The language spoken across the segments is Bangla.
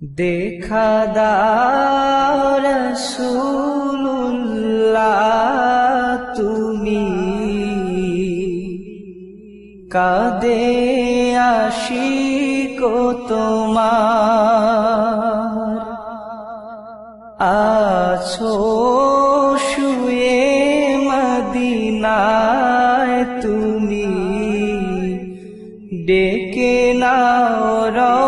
দেখা দাও রসুল্লাহ তুমি কাদে আশিক তোমার আছো শুয়ে মদিনায় তুমি ডেকে নাও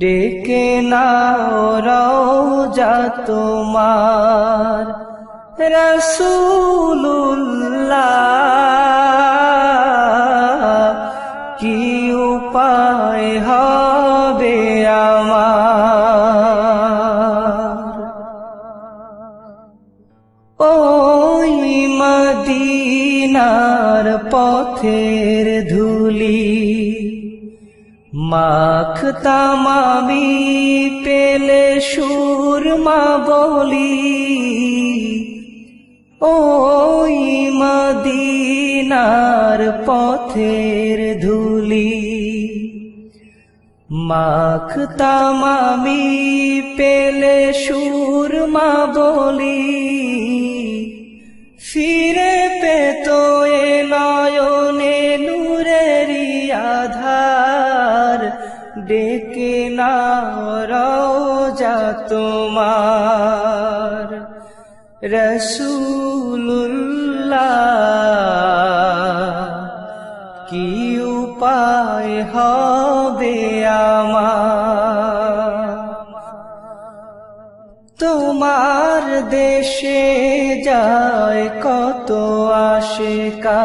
ডেকে নাও রওজা তোমার। রসুল্লাহ কি উপায় হবে আমার? ওই মদিনার পথের ধুলি মাখতাম আমি পেলে সুরমা বলি ওই মদিনার পথের ধুলি। মাখতাম আমি পেলে সুরমা বলি ডেকে না রওজা তোমার। রসুল্লাহ কি উপায় হবে আমার? তোমার দেশে যায় কত আশেকা?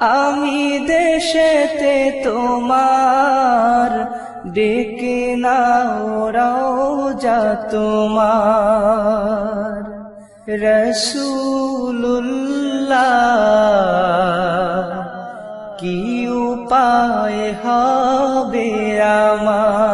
আমি দেশেতে তোমার ডেকে না রওজা তোমার। রসুল্লাহ কি উপায় হবে আমার?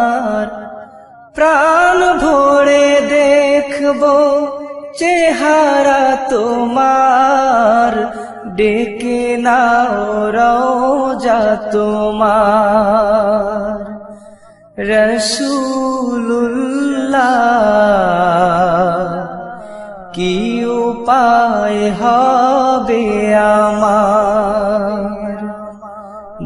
প্রাণ ভরে দেখব চেহারা তোমার। ডেকে নাও রওজা তোমার। রসুল্লাহ কি উপায় হবে আমার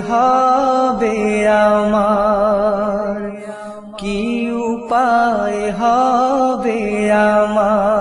হবে আমার? কি উপায় হবে আমার?